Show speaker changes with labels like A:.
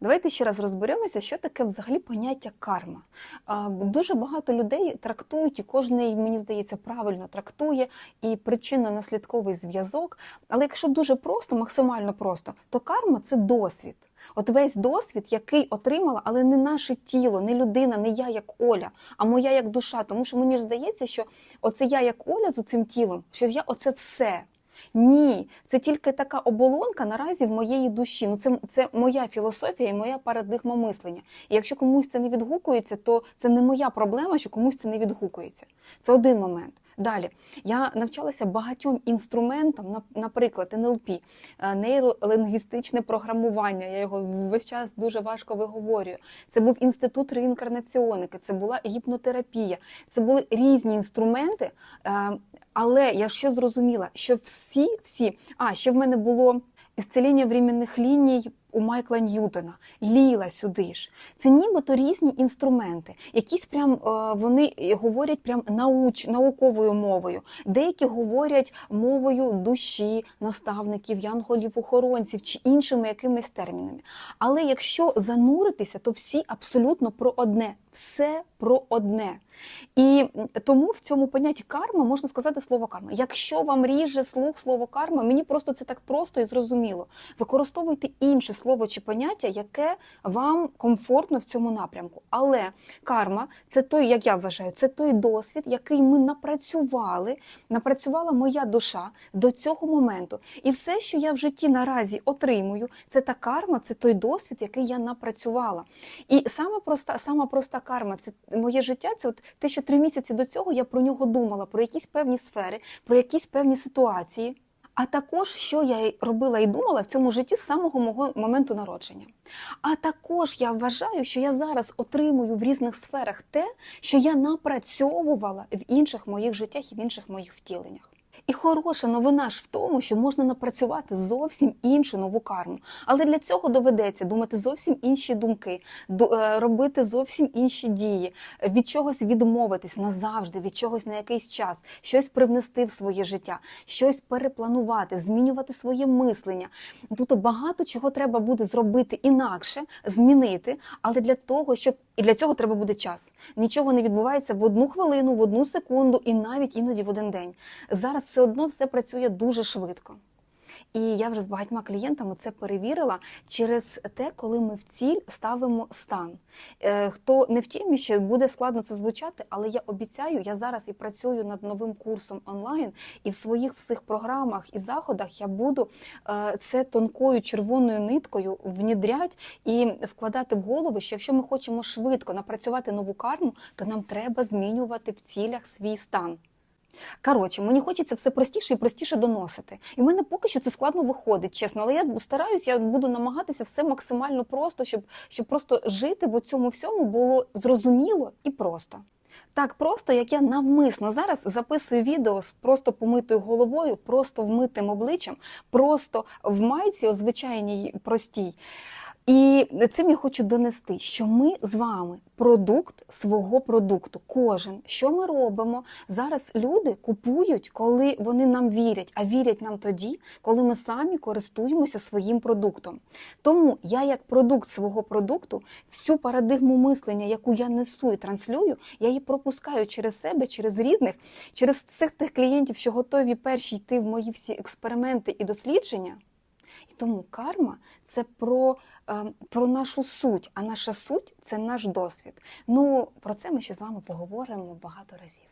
A: Давайте ще раз розберемося, що таке взагалі поняття карма. Дуже багато людей трактують, і кожен, мені здається, правильно трактує і причинно-наслідковий зв'язок. Але якщо дуже просто, максимально просто, то карма це досвід. От весь досвід, який отримала, але не наше тіло, не людина, не я як Оля, а моя як душа. Тому що мені ж здається, що оце я як Оля з цим тілом, що я оце все. Ні, це тільки така оболонка наразі в моєї душі. Ну це, це моя філософія і моя парадигма мислення. І якщо комусь це не відгукується, то це не моя проблема, що комусь це не відгукується. Це один момент. Далі я навчалася багатьом інструментам, наприклад, НЛП, е, нейролингвістичне програмування. Я його весь час дуже важко виговорюю. Це був інститут реінкарнаціоники, це була гіпнотерапія. Це були різні інструменти. е, Але я що зрозуміла, що всі, всі, а ще в мене було ісцеління временних ліній у Майкла Ньютона, ліла сюди ж. Це нібито різні інструменти. Якісь прям е, вони говорять прям науч, науковою мовою, деякі говорять мовою душі, наставників, янголів-охоронців чи іншими якимись термінами. Але якщо зануритися, то всі абсолютно про одне, все про одне. І тому в цьому понятті карма можна сказати слово карма. Якщо вам ріже слух слово карма, мені просто це так просто і зрозуміло. Використовуйте інше слово чи поняття, яке вам комфортно в цьому напрямку. Але карма це той, як я вважаю, це той досвід, який ми напрацювали, напрацювала моя душа до цього моменту. І все, що я в житті наразі отримую, це та карма, це той досвід, який я напрацювала. І саме проста, сама проста карма, це моє життя. Це от те, що три місяці до цього я про нього думала, про якісь певні сфери, про якісь певні ситуації. А також, що я робила і думала в цьому житті з самого мого моменту народження. А також я вважаю, що я зараз отримую в різних сферах те, що я напрацьовувала в інших моїх життях і в інших моїх втіленнях. І хороша новина ж в тому, що можна напрацювати зовсім іншу нову карму. Але для цього доведеться думати зовсім інші думки, е, робити зовсім інші дії, від чогось відмовитись назавжди, від чогось на якийсь час, щось привнести в своє життя, щось перепланувати, змінювати своє мислення. Тут багато чого треба буде зробити інакше, змінити, але для того, щоб і для цього треба буде час. Нічого не відбувається в одну хвилину, в одну секунду і навіть іноді в один день. Зараз все одно все працює дуже швидко. І я вже з багатьма клієнтами це перевірила через те, коли ми в ціль ставимо стан. Е, Хто не в темі, ще буде складно це звучати, але я обіцяю, я зараз і працюю над новим курсом онлайн, і в своїх всіх програмах і заходах я буду е, це тонкою червоною ниткою внідрять і вкладати в голову, що якщо ми хочемо швидко напрацювати нову карму, то нам треба змінювати в цілях свій стан. Коротше, мені хочеться все простіше і простіше доносити. І в мене поки що це складно виходить, чесно. Але я стараюсь, я буду намагатися все максимально просто, щоб, щоб просто жити в цьому всьому було зрозуміло і просто. Так просто, як я навмисно зараз записую відео з просто помитою головою, просто вмитим обличчям, просто в майці, звичайній простій. І цим я хочу донести, що ми з вами продукт свого продукту. Кожен, що ми робимо зараз. Люди купують, коли вони нам вірять, а вірять нам тоді, коли ми самі користуємося своїм продуктом. Тому я, як продукт свого продукту, всю парадигму мислення, яку я несу і транслюю, я її пропускаю через себе, через рідних, через всіх тих клієнтів, що готові перші йти в мої всі експерименти і дослідження. І тому карма це про, е, про нашу суть, а наша суть це наш досвід. Ну про це ми ще з вами поговоримо багато разів.